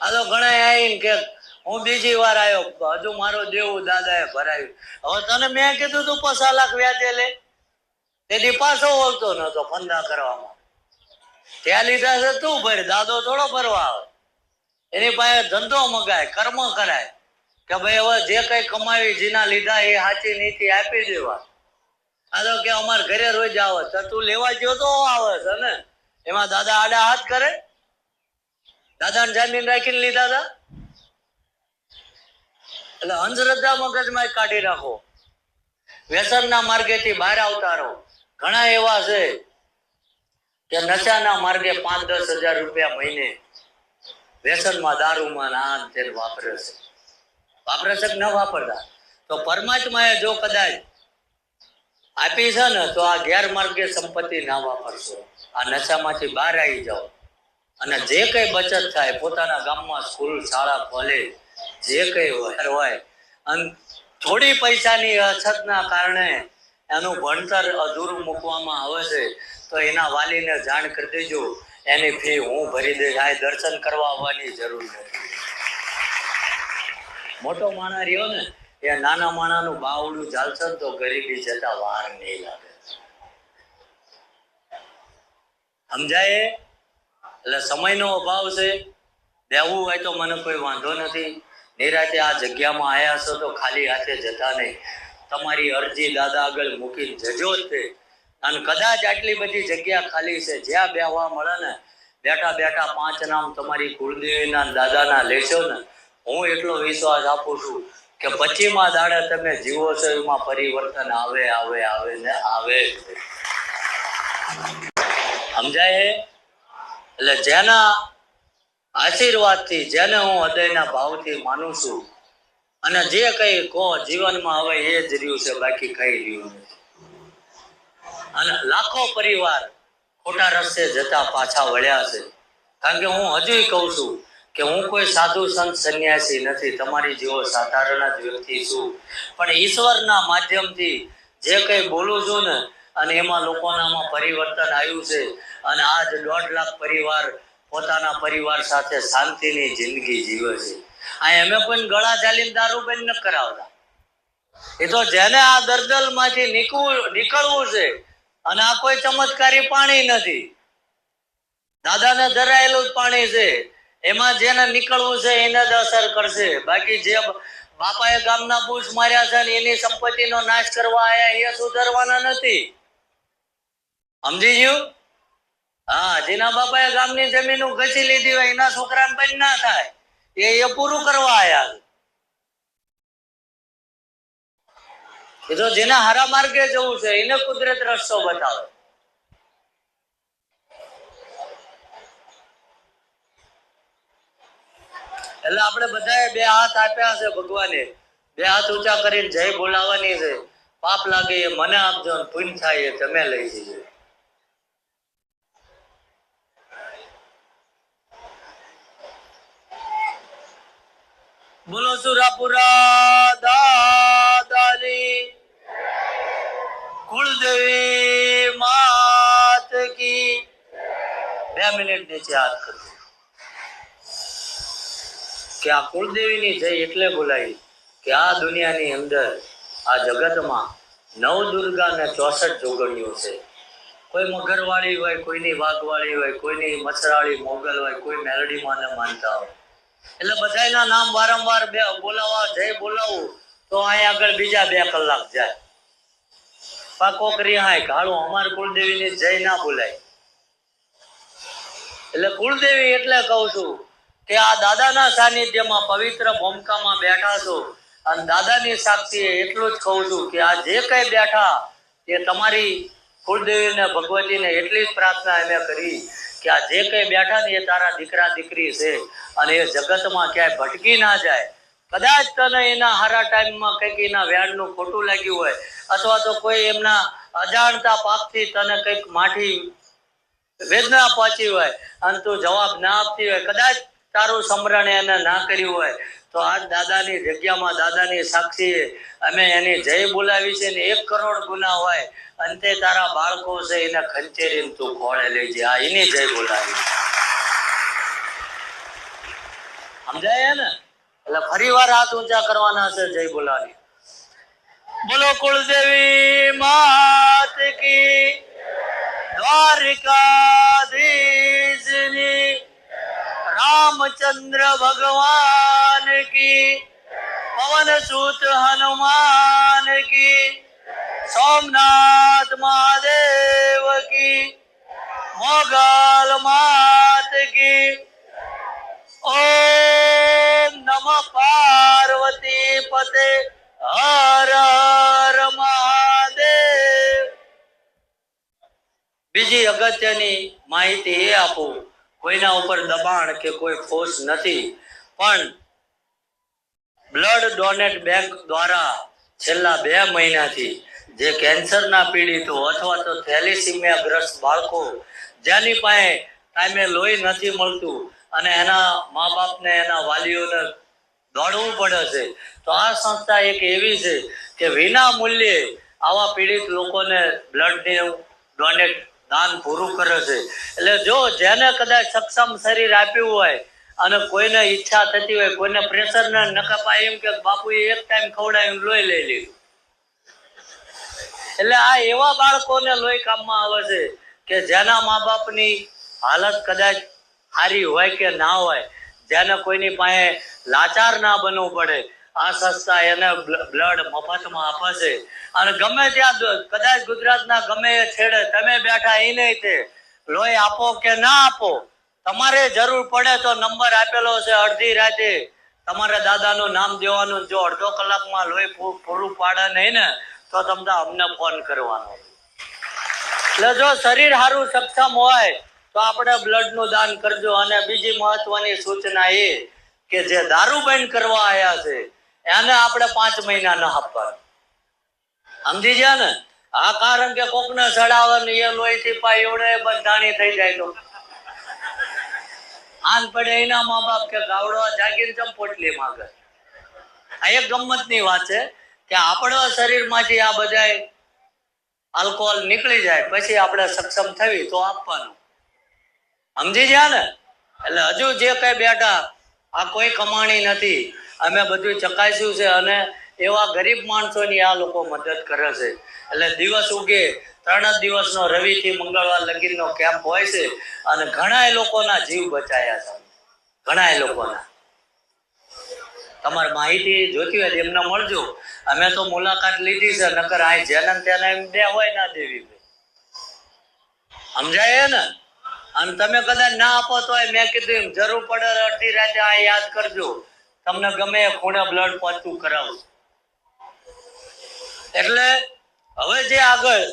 આ તો ઘણા આવીને કે હું બીજી વાર આવ્યો હજુ મારો દેવું દાદાએ ભરાયું. હવે તને મેં કીધું તું પચાસ લાખ વ્યાજે લે. તેથી પાછો વળતો નતો ફંદા કરવામાં. ત્યાં લીધા છે તું ભર, દાદો થોડો ભરવા આવે. એની પાસે ધંધો મગાય, કર્મ કરાય. કે ભાઈ હવે જે કઈ કમાવી જેના લીધા એ સાચી નીતિ આપી દેવા. આ તો કે અમારે ઘરે રોજ આવે. તો તું લેવા ગયો તો આવે છે ને? એમાં દાદા આડા હાથ કરે? દાદાને જામીન રાખીને લીધા હતા એટલે અંધશ્રદ્ધા મગજમાં કાઢી રાખો. વ્યસનના માર્ગેથી બહાર આવતા રહો ઘણા એવા છે કે નશાના માર્ગે પાંચ દસ હજાર રૂપિયા મહિને વ્યસનમાં દારૂમાં નાન તેલ વાપરે છે. વાપરે છે કે ન વાપરતા? તો પરમાત્માએ જો કદાચ આપી છે ને, તો આ ગેરમાર્ગે સંપત્તિ ના વાપરશો. આ નશામાંથી બહાર આવી જાઓ. અને જે કઈ બચત થાય, પોતાના ગામમાં સ્કૂલ, શાળા, કોલેજ, જે કઈ હોય હોય. અને થોડી પૈસાની અછતના કારણે એનું ભણતર અધૂરું મૂકવામાં આવે છે, તો એના વાલીને જાણ કરી દેજો. એની ફી હું ભરી દઈશ. આ દર્શન કરવા આવવાની જરૂર નથી. મોટો માણા રહ્યો ને, એ નાના માણાનું બાવડું ચાલશે તો ગરીબી જતા વાર નહીં લાગે. સમજાય? એટલે સમયનો અભાવ છે. દેવું હોય તો મને કોઈ વાંધો નથી. નિરાતે આ જગ્યામાં આવ્યા છો તો ખાલી હાથે જતા નહીં. તમારી અરજી દાદા આગળ મૂકીને જજો જ તે. અને કદાચ આટલી બધી જગ્યા ખાલી છે. જ્યાં બેહવા મળે ને, બેઠા બેઠા પાંચ નામ તમારી કુળદેવીના દાદાના લેશો ને, હું એટલો વિશ્વાસ આપું છું કે પછીમાં દાડે તમે જીવો છો એમાં પરિવર્તન આવે આવે આવે ને આવે. સમજાય? એટલે જેના આશીર્વાદથી, જેને હું હૃદયના ભાવથી માનું છું, અને જે કઈ કહો, જીવનમાં હવે એ જ રહ્યું છે, બાકી કઈ રહ્યું અને લાખો પરિવાર ખોટા રસ્તે જતા પાછા વળ્યા છે. કારણ કે હું હજુ કહું છું કે હું કોઈ સાધુ સંત સંન્યાસી નથી, તમારી જેવો સાધારણ જ વ્યક્તિ છું. પણ ઈશ્વરના માધ્યમથી જે કંઈ બોલું છું ને, અને એમાં લોકોનામાં પરિવર્તન આવ્યું છે અને આજ દોઢ લાખ પરિવાર પોતાના પરિવાર સાથે શાંતિની જિંદગી જીવે છે. આ અમે કોઈ ગળા જાલીમ દારૂ બંધ ન કરાવતા. એ તો જેને આ દર્દલમાંથી નીકળવું છે, અને આ કોઈ ચમત્કારી પાણી નથી. દાદાને ધરાયેલું જ પાણી છે. એમાં જેને નીકળવું છે, એને જ અસર કરશે. બાકી જે બાપાએ ગામના બુશ માર્યા છે ને એની સંપત્તિનો નાશ કરવા આયા એ સુધારવાના નથી. સમજી ગયું? હા, જેના બાપાએ ગામની જમીન ઘસી લીધી હોય, એના છોકરાને બંધ ના થાય. એ એ પૂરું કરવા આવ્યા એ તો જેને હારા માર્ગે જવું છે, એને કુદરત રસ્તો બતાવે. એટલે આપણે બધાએ બે હાથ આપ્યા છે ભગવાને. બે હાથ ઊંચા કરીને જય બોલાવાની છે. પાપ લાગે એ મને આપજો પુણ્ય થાય એ તમે લઈ જજો બોલો સુરાપુરા દાદાની કુળદેવી માત કી. બે મિનિટ નીચે હાથ કરો કે આ કુળદેવીની જય એટલે બોલાવી કે આ દુનિયાની અંદર, આ જગતમાં નવ દુર્ગા ને ચોસઠ જોગણીઓ છે. કોઈ મગરવાળી હોય, કોઈની વાઘવાળી હોય, કોઈની મચ્છરાળી મોગલ હોય, કોઈ મેલડીમાં માનતા હોય. એટલે બધાયના નામ વારંવાર બે બોલાવા, જય બોલાવું, તો અહીંયા આગળ બીજા બે કલાક જાય. પાકો કરી હાય કાળું અમાર કુળદેવીની જય ના બોલાય. એટલે કુળદેવી એટલે કહું છું કે આ દાદાના સાનિધ્યમાં પવિત્ર ભૂમિકામાં બેઠા છો. અને દાદાની સાક્ષીએ એટલું જ કહું છું કે આ જે કઈ બેઠા એ તમારી કુળદેવીને, ભગવતીને એટલી જ પ્રાર્થના અમે કરી. કે આ જે કઈ બેઠા ને એ તારા દીકરા દીકરી છે અને એ જગતમાં ક્યાંય ભટકી ના જાય. કદાચ તને એના હારા ટાઈમમાં કંઈક એના વ્યાજનું ખોટું લાગ્યું હોય, અથવા તો કોઈ એમના અજાણતા પાપથી તને કંઈક માઠી વેદના પહોંચી હોય, અને તું જવાબ ના આપતી હોય, કદાચ તારું સમરણ એને ના કર્યું હોય તો આજ દાદાની જગ્યામાં દાદાની સાક્ષી અમે એની જય બોલાવી છે ને એક કરોડ ગુના હોય, અંતે તારા બાળકો છે એને ખંચેરીને તું ખોળે લેજે આ એની જય બોલાવી. સમજાય ને? એટલે ફરી વાર હાથ ઊંચા કરવાના છે જય બોલાવી. બોલો કુળદેવી માત કી દ્વારિકાધીશની રામચંદ્ર ભગવાન કી પવન સુત હનુમાન કી સોમનાથ મહાદેવ કી મોગલ માત કી ઓમ નમ પાર્વતી પતે હર હર મહાદેવ બીજી અગત્યની માહિતી એ આપું, કોઈના ઉપર દબાણ કે કોઈ ફોર્સ નથી, પણ બ્લડ ડોનેટ બેંક દ્વારા છેલ્લા બે મહિનાથી જે કેન્સરના પીડિતો અથવા તો થેલિસિમિયા ગ્રસ્ત બાળકો જેની પાસે ટાઈમે લોહી નથી મળતું અને એના મા બાપને એના વાલીઓને દોડવું પડે છે, તો આ સંસ્થા એક એવી છે કે વિના મૂલ્યે આવા પીડિત લોકોને બ્લડની ડોનેટ દાન પૂરું કરે છે. એટલે જો જેને કદાચ સક્ષમ શરીર આપ્યું હોય અને કોઈને ઈચ્છા થતી હોય, કોઈને પ્રેશર ને નકાપા એમ કે બાપુએ એક ટાઈમ ખવડાવીને લોહી લઈ લીધું. એટલે આ એવા બાળકોને લોહી કામમાં આવે છે કે જેના મા બાપની હાલત કદાચ સારી હોય કે ના હોય, જેને કોઈની પાસે લાચાર ના બનવું પડે, આ સંસ્થા એને બ્લડ મફતમાં આપે છે. અને ગમે ત્યાં કદાચ ગુજરાતના ગમે એ છેડે તમે બેઠા એ નહીં તે, લોહી આપો કે ના આપો તમારે જરૂર પડે તો નંબર આપેલો છે અડધી રાતે. તમારા દાદાનું નામ દેવાનું જો અડધો કલાકમાં લોહી પૂરું પાડે નહીં ને, તો તમને અમને ફોન કરવાનો. એટલે જો શરીર સારું સક્ષમ હોય, તો આપણે બ્લડનું દાન કરજો. અને બીજી મહત્વની સૂચના એ કે જે દારૂ બંધ કરવા આયા છે, એને આપણે પાંચ મહિના ન આપવાનું. સમજી ગયા ને? આ કારણ કે કોકને ચડાવે ને એ લોહીથી પાય એવડે બંધાણી થઈ જાય તો. આન પડે એના મા બાપ કે ગાવડો જાગીર ચમ પોટલી માંગે? આ એક ગમતની વાત છે કે આપણા શરીરમાંથી આ બધાય આલ્કોહોલ નીકળી જાય, પછી આપણે સક્ષમ થવી તો આપવાનું. સમજી ગયા ને? એટલે હજુ જે કઈ બેઠા, આ કોઈ કમાણી નથી. અમે બધું ચકાસ્યું છે અને એવા ગરીબ માણસોની આ લોકો મદદ કરે છે. એટલે દિવસ ઉગે, ત્રણ જ દિવસનો રવિથી મંગળવાર લગીનનો કેમ્પ હોય છે અને ઘણા લોકોના જીવ બચાયા છે. ઘણા લોકોના. તમારે માહિતી જોતી હોય એમને મળજો. અમે તો મુલાકાત લીધી છે, નકર આ જેને તેને એમ બે હોય ના દેવી સમજાય ને? અને તમે કદાચ ના આપો તો મેં કીધું એમ, જરૂર પડે અડધી રાતે આ યાદ કરજો. તમને ગમે ખૂણે બ્લડ પહોંચતું કરાવું એટલે હવે જે આગળ